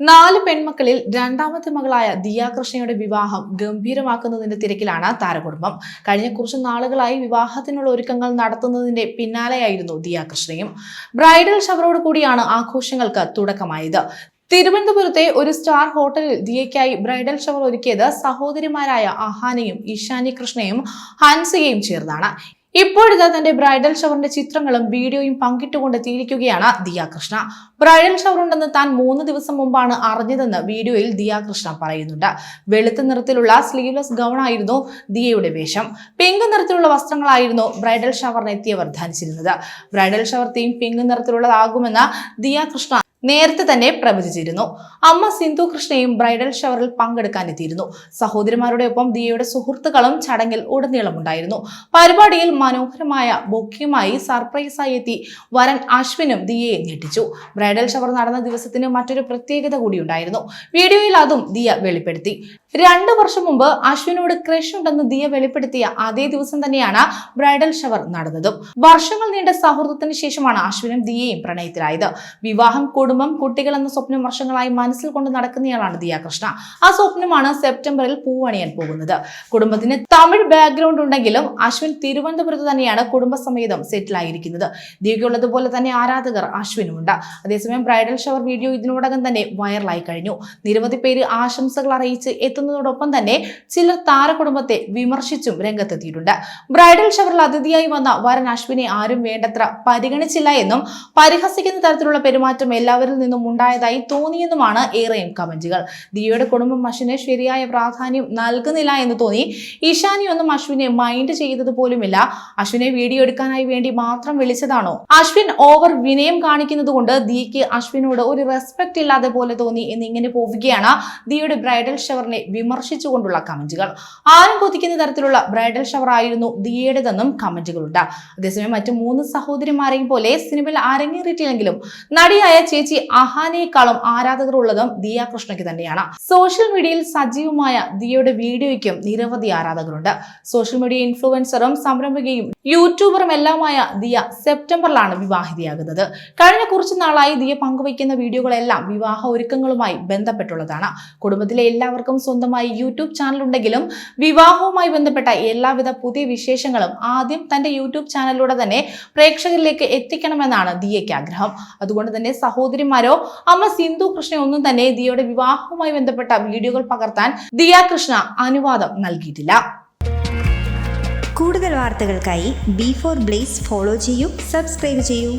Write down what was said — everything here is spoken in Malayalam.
നാല് പെൺമക്കളിൽ രണ്ടാമത്തെ മകളായ ദിയാകൃഷ്ണയുടെ വിവാഹം ഗംഭീരമാക്കുന്നതിന്റെ തിരക്കിലാണ് താരകുടുംബം. കഴിഞ്ഞ കുറച്ച് നാളുകളായി വിവാഹത്തിനുള്ള ഒരുക്കങ്ങൾ നടത്തുന്നതിന്റെ പിന്നാലെയായിരുന്നു ദിയാകൃഷ്ണയും. ബ്രൈഡൽ ഷവറോട് കൂടിയാണ് ആഘോഷങ്ങൾക്ക് തുടക്കമായത്. തിരുവനന്തപുരത്തെ ഒരു സ്റ്റാർ ഹോട്ടലിൽ ദിയയ്ക്കായി ബ്രൈഡൽ ഷവർ ഒരുക്കിയത് സഹോദരിമാരായ അഹാനയും ഈശാനി കൃഷ്ണയും ഹൻസികയും ചേർന്നാണ്. ഇപ്പോഴിതാ തന്റെ ബ്രൈഡൽ ഷവറിന്റെ ചിത്രങ്ങളും വീഡിയോയും പങ്കിട്ടുകൊണ്ടെത്തിയിരിക്കുകയാണ് ദിയ കൃഷ്ണ ബ്രൈഡൽ ഷവർ ഉണ്ടെന്ന് താൻ മൂന്ന് ദിവസം മുമ്പാണ് അറിഞ്ഞതെന്ന് വീഡിയോയിൽ ദിയ കൃഷ്ണ പറയുന്നുണ്ട്. വെളുത്ത നിറത്തിലുള്ള സ്ലീവ്ലെസ് ഗൗൺ ആയിരുന്നു ദിയയുടെ വേഷം. പിങ്ക് നിറത്തിലുള്ള വസ്ത്രങ്ങളായിരുന്നു ബ്രൈഡൽ ഷവറിനെത്തിയവർ ധരിച്ചിരുന്നത്. ബ്രൈഡൽ ഷവർ തീം പിങ്ക് നിറത്തിലുള്ളതാകുമെന്ന് ദിയ കൃഷ്ണ നേരത്തെ തന്നെ പ്രവചിച്ചിരുന്നു. അമ്മ സിന്ധു കൃഷ്ണയും ബ്രൈഡൽ ഷവറിൽ പങ്കെടുക്കാൻ എത്തിയിരുന്നു സഹോദരിമാരുടെ ഒപ്പം ദിയയുടെ സുഹൃത്തുക്കളും ചടങ്ങിൽ ഉടനീളമുണ്ടായിരുന്നു. പരിപാടിയിൽ മനോഹരമായ ബൊക്കെയുമായി സർപ്രൈസായി എത്തി വരൻ അശ്വിനും ദിയയെ ഞെട്ടിച്ചു. ബ്രൈഡൽ ഷവർ നടന്ന ദിവസത്തിന് മറ്റൊരു പ്രത്യേകത കൂടിയുണ്ടായിരുന്നു. വീഡിയോയിൽ അതും ദിയ വെളിപ്പെടുത്തി. രണ്ടു വർഷം മുമ്പ് അശ്വിനോട് ക്രഷ് ഉണ്ടെന്ന് ദിയ വെളിപ്പെടുത്തിയ അതേ ദിവസം തന്നെയാണ് ബ്രൈഡൽ ഷവർ നടന്നതും. വർഷങ്ങൾ നീണ്ട സൗഹൃദത്തിന് ശേഷമാണ് അശ്വിനും ദിയയും പ്രണയത്തിലായത്. വിവാഹം കുടുംബം കുട്ടികൾ എന്ന സ്വപ്നം വർഷങ്ങളായി മനസ്സിൽ കൊണ്ട് നടക്കുന്നയാളാണ് ദിയ കൃഷ്ണ. ആ സ്വപ്നമാണ് സെപ്റ്റംബറിൽ പൂവണിയാൻ പോകുന്നത്. കുടുംബത്തിന് തമിഴ് ബാക്ക്ഗ്രൗണ്ട് ഉണ്ടെങ്കിലും അശ്വിൻ തിരുവനന്തപുരത്ത് തന്നെയാണ് കുടുംബസമേതം സെറ്റിൽ ആയിരിക്കുന്നത്. ദിയയ്ക്കുള്ളതുപോലെ തന്നെ ആരാധകർ അശ്വിനുമുണ്ട്. അതേസമയം ബ്രൈഡൽ ഷവർ വീഡിയോ ഇതിനോടകം തന്നെ വൈറലായി കഴിഞ്ഞു. നിരവധി പേര് ആശംസകൾ അറിയിച്ച് എത്തുന്നതോടൊപ്പം തന്നെ ചിലർ താരകുടുംബത്തെ വിമർശിച്ചും രംഗത്തെത്തിയിട്ടുണ്ട്. ബ്രൈഡൽ ഷവറിൽ അതിഥിയായി വന്ന വരൻ അശ്വിനെ ആരും വേണ്ടത്ര പരിഗണിച്ചില്ല എന്നും പരിഹസിക്കുന്ന തരത്തിലുള്ള പെരുമാറ്റം എല്ലാവരിൽ നിന്നും ഉണ്ടായതായി തോന്നിയെന്നുമാണ് ഏറെയും കമന്റുകൾ. ദിയയുടെ കുടുംബം അശ്വിനെ ശരിയായ പ്രാധാന്യം നൽകുന്നില്ല എന്ന് തോന്നി. ഈശാനി ഒന്നും അശ്വിനെ മൈൻഡ് ചെയ്തത് പോലുമില്ല. അശ്വിനെ വീഡിയോ എടുക്കാനായി വേണ്ടി മാത്രം വിളിച്ചതാണോ? അശ്വിൻ ഓവർ വിനയം കാണിക്കുന്നത് കൊണ്ട് ദിയയ്ക്ക് അശ്വിനോട് ഒരു റെസ്പെക്ട് ഇല്ലാതെ പോലെ തോന്നി എന്നിങ്ങനെ പോവുകയാണ് ദിയയുടെ ബ്രൈഡൽ ഷവറിനെ വിമർശിച്ചുകൊണ്ടുള്ള കമന്റുകൾ. ആരും കൊതിക്കുന്ന തരത്തിലുള്ള ബ്രൈഡൽ ഷവർ ആയിരുന്നു ദിയയുടേതെന്നും കമന്റുകളുണ്ട്. അതേസമയം മറ്റു മൂന്ന് സഹോദരിമാരെയും പോലെ സിനിമയിൽ അരങ്ങേറിയിട്ടില്ലെങ്കിലും നടിയായ ചേച്ചി അഹാനയെക്കാളും ആരാധകർ ഉള്ളതും ദിയ കൃഷ്ണയ്ക്ക് തന്നെയാണ്. സോഷ്യൽ മീഡിയയിൽ സജീവമായ ദിയയുടെ വീഡിയോയ്ക്കും നിരവധി ആരാധകരുണ്ട്. സോഷ്യൽ മീഡിയ ഇൻഫ്ലുവൻസറും സംരംഭകയും യൂട്യൂബറും എല്ലാമായ ദിയ സെപ്റ്റംബറിലാണ് വിവാഹിതയാകുന്നത്. കഴിഞ്ഞ കുറച്ച് നാളായി ദിയ പങ്കുവയ്ക്കുന്ന വീഡിയോകളെല്ലാം വിവാഹ ഒരുക്കങ്ങളുമായി ബന്ധപ്പെട്ടുള്ളതാണ്. കുടുംബത്തിലെ എല്ലാവർക്കും സ്വന്തമായി യൂട്യൂബ് ചാനൽ ഉണ്ടെങ്കിലും വിവാഹവുമായി ബന്ധപ്പെട്ട എല്ലാവിധ പുതിയ വിശേഷങ്ങളും ആദ്യം തന്റെ യൂട്യൂബ് ചാനലിലൂടെ തന്നെ പ്രേക്ഷകരിലേക്ക് എത്തിക്കണമെന്നാണ് ദിയയ്ക്ക് ആഗ്രഹം. അതുകൊണ്ട് തന്നെ സഹോദരിമാരോ അമ്മ സിന്ധു കൃഷ്ണ ഒന്നും തന്നെ ദിയയുടെ വിവാഹവുമായി ബന്ധപ്പെട്ട വീഡിയോകൾ പകർത്താൻ ദിയ കൃഷ്ണ അനുവാദം നൽകിയിട്ടില്ല. കൂടുതൽ വാർത്തകൾക്കായി ബി ഫോർ ബ്ലേസ് ഫോളോ ചെയ്യൂ സബ്സ്ക്രൈബ് ചെയ്യൂ.